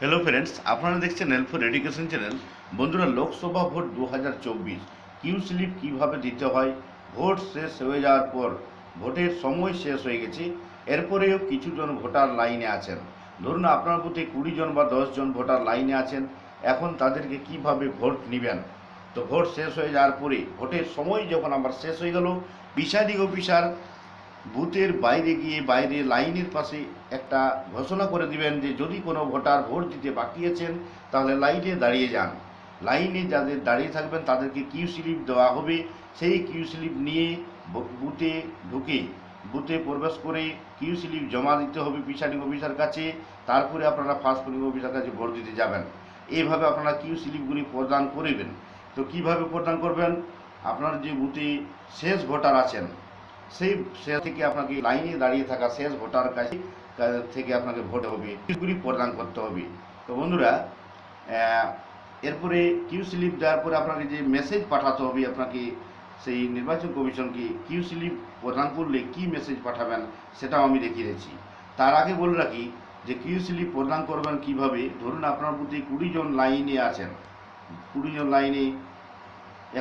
Hello friends আপনারা দেখছেন এলফোর education channel বন্ধুরা, লোকসভা ভোট দু হাজার চব্বিশ, কিউ স্লিপ কীভাবে দিতে হয়? ভোট শেষ হয়ে যাওয়ার পর ভোটের সময় শেষ হয়ে গেছে। এরপরেও কিছুজন ভোটার লাইনে আছেন। ধরুন আপনার প্রতি কুড়ি জন বা জন ভোটার লাইনে আছেন। এখন তাদেরকে কীভাবে ভোট নেবেন? তো ভোট শেষ হয়ে যাওয়ার পরে ভোটের সময় যখন আমার শেষ হয়ে গেল প্রিসাইডিং অফিসার বুথের বাইরে গিয়ে বাইরে লাইনের পাশে একটা ঘোষণা করে দিবেন যে যদি কোনো ভোটার ভোট দিতে বাকি আছেন, তাহলে লাইনে দাঁড়িয়ে যান। লাইনে যাদের দাঁড়িয়ে থাকবেন, তাদেরকে কিউ স্লিপ দেওয়া হবে। সেই কিউ স্লিপ নিয়ে বুথে ঢুকে বুথে প্রবেশ করে কিউ স্লিপ জমা দিতে হবে প্রিসাইডিং অফিসার কাছে। তারপরে আপনারা ফার্স্ট পোলিং অফিসার কাছে ভোট দিতে যাবেন। এইভাবে আপনারা কিউ স্লিপগুলি প্রদান করিবেন। তো কীভাবে প্রদান করবেন? আপনার যে বুথে শেষ ভোটার আছেন সেই সে থেকে আপনাকে লাইনে দাঁড়িয়ে থাকা শেষ ভোটার কাছে থেকে আপনাকে ভোট হবে এগুলি প্রদান করতে হবে। তো বন্ধুরা এরপরে কিউ স্লিপ দেওয়ার পরে আপনাকে যে মেসেজ পাঠাতে হবে আপনাকে, সেই নির্বাচন কমিশনকে কিউ স্লিপ প্রদান করলে কি মেসেজ পাঠাবেন সেটাও আমি দেখিয়ে দিচ্ছি। তার আগে বলে রাখি যে কিউ স্লিপ প্রদান করবেন কীভাবে? ধরুন আপনার প্রতি কুড়ি জন লাইনে আছেন। কুড়ি জন লাইনে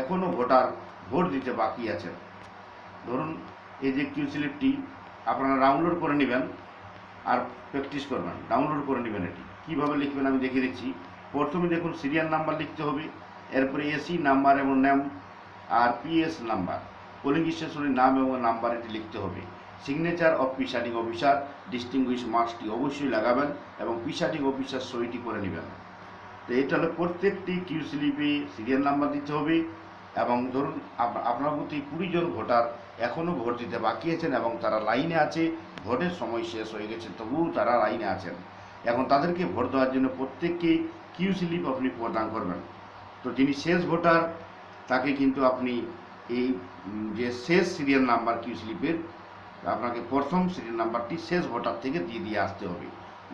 এখনও ভোটার, ভোট দিতে বাকি আছেন। ধরুন এই যে কিউ স্লিপটি আপনারা ডাউনলোড করে নেবেন আর প্র্যাকটিস করবেন ডাউনলোড করে নেবেন এটি। কীভাবে লিখবেন আমি দেখে দিচ্ছি। প্রথমে দেখুন সিরিয়াল নাম্বার লিখতে হবে, এরপরে এসি নাম্বার এবং নাম আর পিএস নাম্বার পোলিং স্টেশনের নাম এবং নাম্বার এটি লিখতে হবে। Signature of presiding officer distinguish মার্কসটি অবশ্যই লাগাবেন এবং প্রিসাইডিং অফিসার সইটি করে নেবেন। তো এটা হলো প্রত্যেকটি কিউ স্লিপে সিরিয়াল নাম্বার দিতে হবে। এবং ধরুন আপনার প্রতি কুড়ি জন ভোটার এখনও ভোট দিতে বাকি আছেন এবং তারা লাইনে আছে, ভোটের সময় শেষ হয়ে গেছে, তবুও তারা লাইনে আছেন। এখন তাদেরকে ভোট দেওয়ার জন্য প্রত্যেককে কিউ স্লিপ আপনি প্রদান করবেন। তো যিনি শেষ ভোটার, তাকে কিন্তু আপনি এই যে শেষ সিরিয়াল নাম্বার কিউ স্লিপের আপনাকে প্রথম সিরিয়াল নাম্বারটি শেষ ভোটার থেকে দিয়ে দিয়ে আসতে হবে।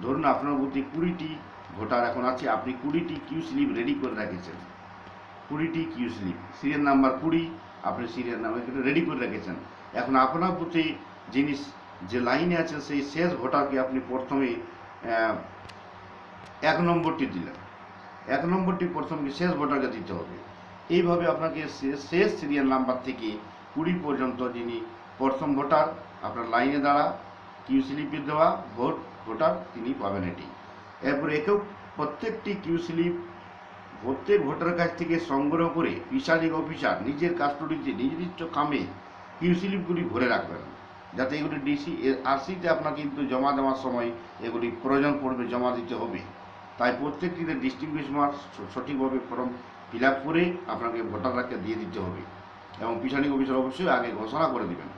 ধরুন, আপনার প্রতি কুড়িটি ভোটার এখন আছে, আপনি কুড়িটি কিউ স্লিপ রেডি করে রেখেছেন। কুড়িটি কিউ স্লিপ সিরিয়াল নাম্বার কুড়ি, আপনি সিরিয়াল নাম্বার কিন্তু রেডি করে রেখেছেন। এখন আপনার প্রতি জিনিস যে লাইনে আছে সেই শেষ ভোটারকে আপনি প্রথমে এক নম্বরটি দিলেন। এক নম্বরটি প্রথমে শেষ ভোটারকে দিতে হবে। এইভাবে আপনাকে শেষ সিরিয়াল নাম্বার থেকে কুড়ি পর্যন্ত যিনি প্রথম ভোটার, আপনার লাইনে দাঁড়া কিউ স্লিপে দেওয়া, ভোট ভোটার তিনি পাবেন এটি। এরপরে একেও প্রত্যেকটি কিউ স্লিপ প্রত্যেক ভোটারের কাছ থেকে সংগ্রহ করে প্রিসাইডিং অফিসার, নিজের কাস্টডিতে নির্দিষ্ট কামে কিউ স্লিপগুলি ভরে রাখবেন। যাতে এগুলি ডিসি আরসিতে আপনার কিন্তু জমা দেওয়ার সময় এগুলি প্রয়োজন পড়বে, জমা দিতে হবে। তাই প্রত্যেকটিতে মার্ক সঠিকভাবে ফর্ম ফিল আপ করে আপনাকে ভোটাররাকে দিয়ে দিতে হবে এবং প্রিসাইডিং অফিসার অবশ্যই আগে ঘোষণা করে দেবেন।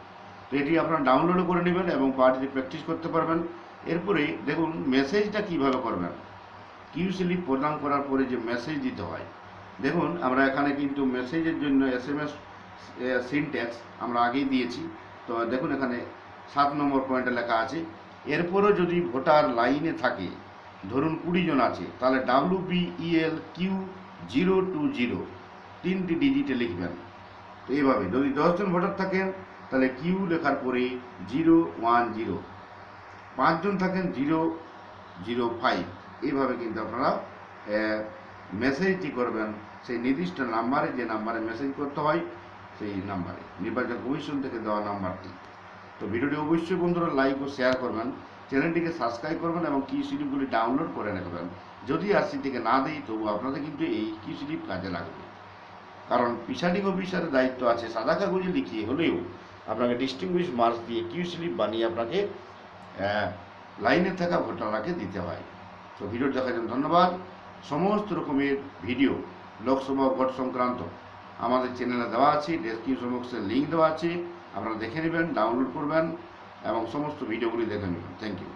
তো এটি আপনারা ডাউনলোডও করে নেবেন এবং পার্টিতে প্র্যাকটিস করতে পারবেন। এরপরে দেখুন মেসেজটা কীভাবে করবেন। কিউ স্লিপ প্রদান করার পরে যে মেসেজ দিতে হয়। দেখুন, আমরা এখানে কিন্তু মেসেজের জন্য এস এম এস সিনট্যাক্স আমরা আগেই দিয়েছি। তো দেখুন এখানে সাত নম্বর পয়েন্টে লেখা আছে, এরপরও যদি ভোটার লাইনে থাকে, ধরুন কুড়ি জন আছে, তাহলে W B EL Q zero two zero তিনটি ডিজিটে লিখবেন। তো এইভাবে, যদি দশজন ভোটার থাকেন, তাহলে কিউ লেখার পরে জিরো ওয়ান জিরো পাঁচজন থাকেন জিরো জিরো ফাইভ এইভাবে কিন্তু আপনারা মেসেজটি করবেন। সেই নির্দিষ্ট নাম্বারে যে নাম্বারে মেসেজ করতে হয়, সেই নাম্বারে। নির্বাচন কমিশন থেকে দেওয়া নাম্বারটি। তো ভিডিওটি অবশ্যই বন্ধুরা লাইক ও শেয়ার করবেন। চ্যানেলটিকে সাবস্ক্রাইব করবেন এবং কি স্লিপগুলি ডাউনলোড করে রাখবেন। যদি আর থেকে না দেই, তবু আপনাদের কিন্তু এই কি স্লিপ কাজে লাগবে। কারণ প্রিসাইডিং অফিসারের দায়িত্ব আছে সাদা কাগজে লিখিয়ে হলেও আপনাকে ডিস্টিংগুইশ মার্কস দিয়ে কিউ স্লিপ বানিয়ে আপনাকে লাইনে থাকা ভোটাররাকে দিতে হয়। তো ভিডিও দেখার জন্য ধন্যবাদ। সমস্ত রকমের ভিডিও লোকসভা ভোট সংক্রান্ত আমাদের চ্যানেলে দেওয়া আছে ডেসক্রিপশন বক্সে লিঙ্ক দেওয়া আছে। আপনারা দেখে নেবেন ডাউনলোড করবেন এবং সমস্ত ভিডিওগুলি দেখে নেবেন। Thank you